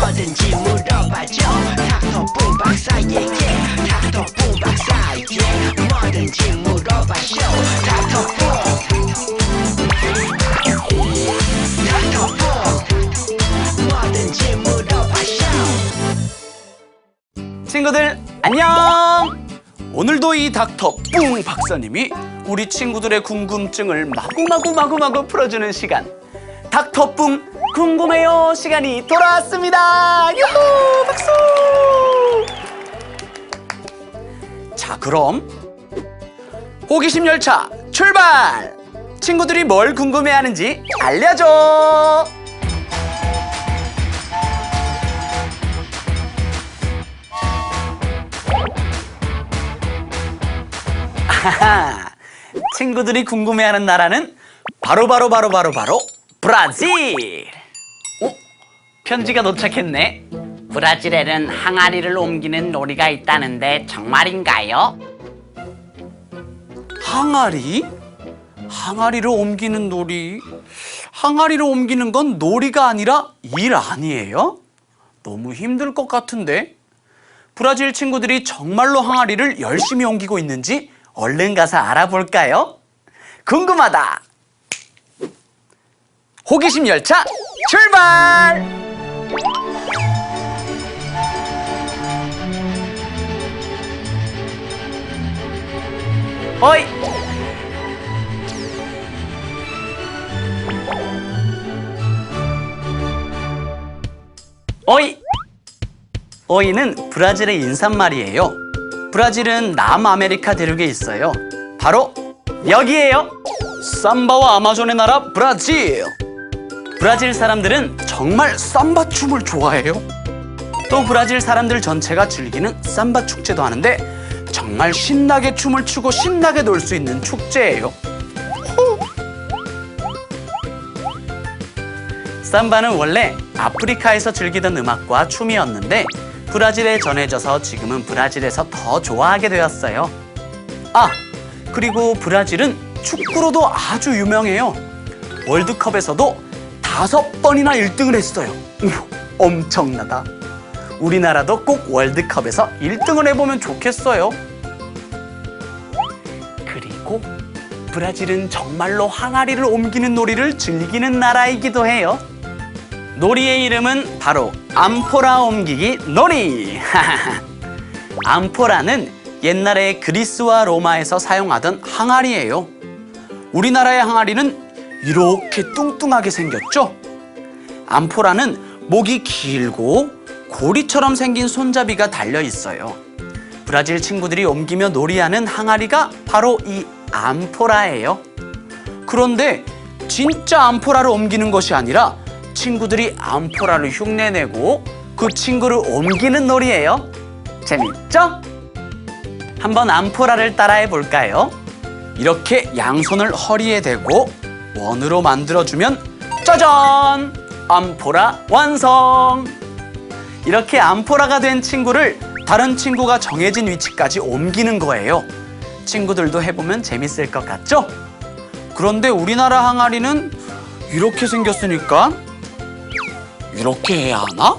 뭐든지 물어봐줘. 닥터뿡 박사에게 닥터뿡 박사에게 뭐든지 물어봐줘. 닥터 친구들 안녕! 오늘도 이 닥터 뿡 박사님이 우리 친구들의 궁금증을 마구마구 마구마구 마구 풀어주는 시간. 닥터 뿡 궁금해요. 시간이 돌아왔습니다. 유후 박수! 자 그럼 호기심 열차 출발! 친구들이 뭘 궁금해하는지 알려줘! 친구들이 궁금해하는 나라는 바로 바로 바로 바로 바로 브라질. 어? 편지가 도착했네. 브라질에는 항아리를 옮기는 놀이가 있다는데 정말인가요? 항아리? 항아리를 옮기는 놀이? 항아리를 옮기는 건 놀이가 아니라 일 아니에요? 너무 힘들 것 같은데? 브라질 친구들이 정말로 항아리를 열심히 옮기고 있는지 얼른 가서 알아볼까요? 궁금하다! 호기심 열차 출발! 어이! 어이! 어이는 브라질의 인사말이에요. 브라질은 남아메리카 대륙에 있어요. 바로 여기에요. 삼바와 아마존의 나라 브라질. 브라질 사람들은 정말 삼바 춤을 좋아해요. 또 브라질 사람들 전체가 즐기는 삼바 축제도 하는데 정말 신나게 춤을 추고 신나게 놀 수 있는 축제예요. 후. 삼바는 원래 아프리카에서 즐기던 음악과 춤이었는데 브라질에 전해져서 지금은 브라질에서 더 좋아하게 되었어요. 아, 그리고 브라질은 축구로도 아주 유명해요. 월드컵에서도 다섯 번이나 1등을 했어요. 엄청나다. 우리나라도 꼭 월드컵에서 1등을 해보면 좋겠어요. 그리고 브라질은 정말로 항아리를 옮기는 놀이를 즐기는 나라이기도 해요. 놀이의 이름은 바로 암포라 옮기기 놀이. 암포라는 옛날에 그리스와 로마에서 사용하던 항아리예요. 우리나라의 항아리는 이렇게 뚱뚱하게 생겼죠? 암포라는 목이 길고 고리처럼 생긴 손잡이가 달려 있어요. 브라질 친구들이 옮기며 놀이하는 항아리가 바로 이 암포라예요. 그런데 진짜 암포라를 옮기는 것이 아니라 친구들이 암포라를 흉내내고 그 친구를 옮기는 놀이예요. 재밌죠? 한번 암포라를 따라해 볼까요? 이렇게 양손을 허리에 대고 원으로 만들어주면 짜잔! 암포라 완성! 이렇게 암포라가 된 친구를 다른 친구가 정해진 위치까지 옮기는 거예요. 친구들도 해보면 재밌을 것 같죠? 그런데 우리나라 항아리는 이렇게 생겼으니까 이렇게 해야 하나?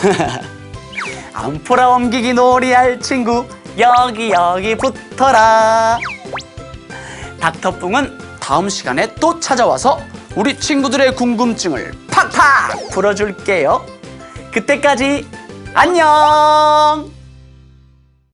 암포라 옮기기 놀이할 친구 여기 여기 붙어라 닥터뿡은 다음 시간에 또 찾아와서 우리 친구들의 궁금증을 팍팍 풀어줄게요 그때까지 안녕